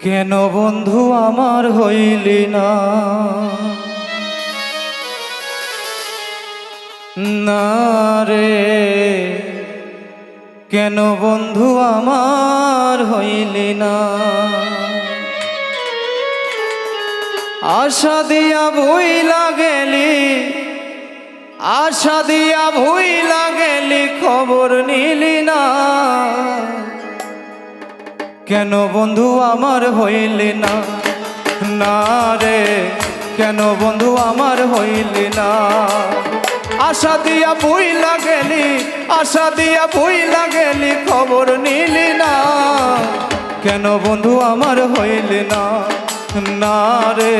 কেন বন্ধু আমার হইলি না? না রে, কেন বন্ধু আমার হইলি না? আশা দিয়া ভুই লাগেলি, আশা দিয়া ভুই লাগেলি, খবর নিলি কেন বন্ধু আমার হইলি না? না রে, কেন বন্ধু আমার হইলি না? আশা দিয়া বই লাগেলি আশা দিয়া বই লাগেলি খবর নিলি না। কেন বন্ধু আমার হইলি না? না রে,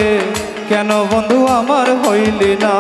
কেন বন্ধু আমার হইলি না?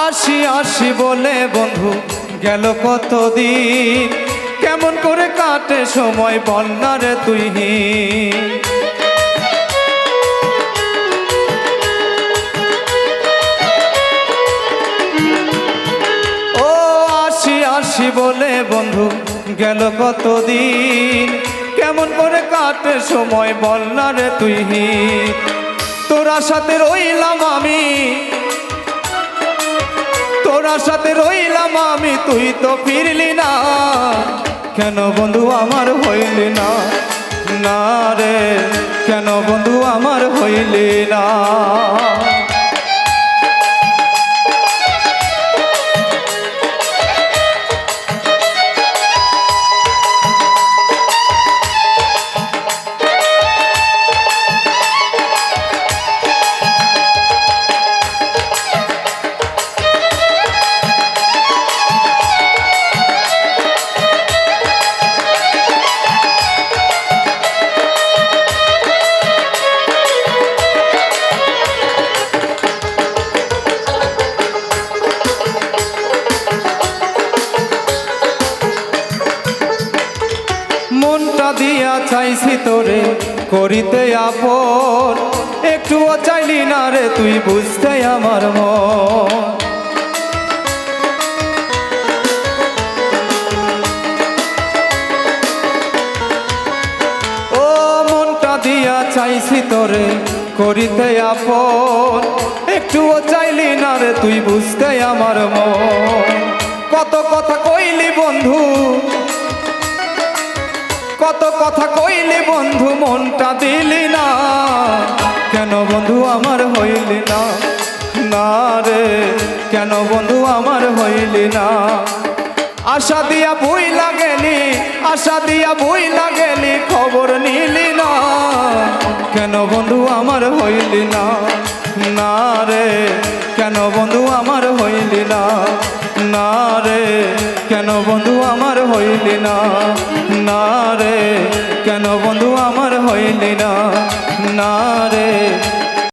আসি আসি বলে, বন্ধু, গেল কতদিন? কেমন করে কাটে সময় বল না রে তুই ও আসি আসি বলে, বন্ধু, গেল কতদিন? কেমন করে কাটে সময় বল না রে তুই তোরা সাথে রইলাম আমি সাথে রইলাম আমি, তুই তো ফিরলি না। কেন বন্ধু আমার হইলি না? না রে, কেন বন্ধু আমার হইলি না? মনটা দিয়া চাইছি তোরে, করিতে আপন। একটুও চাইলি না রে, তুই বুঝতে আমার মন। ও মনটা দিয়া চাইছি তোরে, করিতে আপন। একটুও চাইলি না রে, তুই বুঝতে আমার মন। কত কথা কইলি বন্ধু কত কথা কইলি বন্ধু মনটা দিলি না। কেন বন্ধু আমার হইলি না? না রে, কেন বন্ধু আমার হইলি না? আশা দিয়া বই লাগেলি আশা দিয়া বই লাগেলি খবর নিলি না। কেন বন্ধু আমার হইলি না? না রে, কেন বন্ধু আমার হইলি না? না রে, কেন বন্ধু আমার হইলি না? না রে, কেন বন্ধু আমার হইলি না? না রে